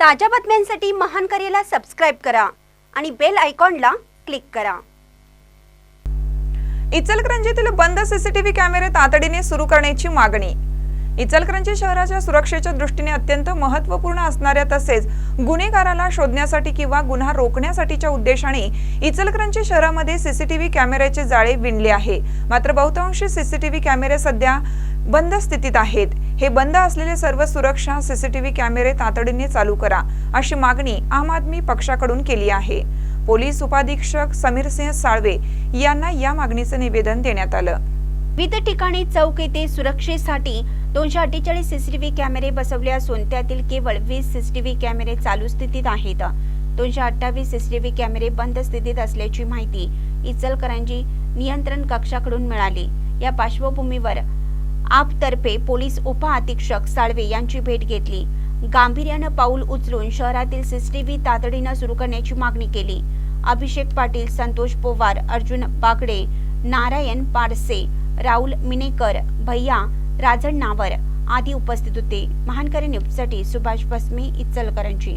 ताज्या बातम्यांसाठी महान करेला सबस्क्राईब करा आणि बेल आयकॉनला क्लिक करा. इचलकरंजीतील बंद सीसीटीव्ही कॅमेरे तातडीने सुरू करण्याची मागणी. इचलकरंजी शहराच्या सुरक्षेच्या दृष्टीने अत्यंत महत्त्वपूर्ण असणाऱ्या तसेच गुन्हेगाराला शोधण्यासाठी किंवा गुन्हा रोखण्यासाठीच्या उद्देशाने इचलकरंजी शहरामध्ये सीसीटीव्ही कॅमेऱ्याचे जाळे विणले आहे. मात्र बहुतांशी सीसीटीव्ही कॅमेरे सध्या बंद स्थितीत आहेत. हे बंद असलेले सर्व सुरक्षा सीसीटीव्ही कॅमेरे तातडीने चालू करा अशी मागणी आम आदमी पक्षाकडून केली आहे. पोलीस उपाधीक्षक समीर सिंह साळवे यांना या मागणीचं निवेदन देण्यात आलं. विविध ठिकाणी चौक येथे सुरक्षेसाठी दोनशे अठ्ठेचाळीस सीसीटीव्ही कॅमेरे बसवले असून त्यातील केवळ वीस सीसीटीव्ही कॅमेरे चालू स्थितीत आहेत. दोनशे अठ्ठावीस सीसीटीव्ही कॅमेरे बंद स्थितीत असल्याची माहिती इचलकरंजी नियंत्रण कक्षाकडून मिळाली. या पार्श्वभूमीवर आपतर्फे पोलीस उपअधीक्षक साळवे यांची भेट घेतली. गांभीर्यानं पाऊल उचलून शहरातील सीसीटीव्ही तातडीनं सुरू करण्याची मागणी केली. अभिषेक पाटील संतोष पोवार अर्जुन बागडे नारायण पारसे राहुल मिनेकर भैया राजन नावर आदी उपस्थित होते. महानकरी न्यूजसाठी सुभाष बसमे इचलकरंजी.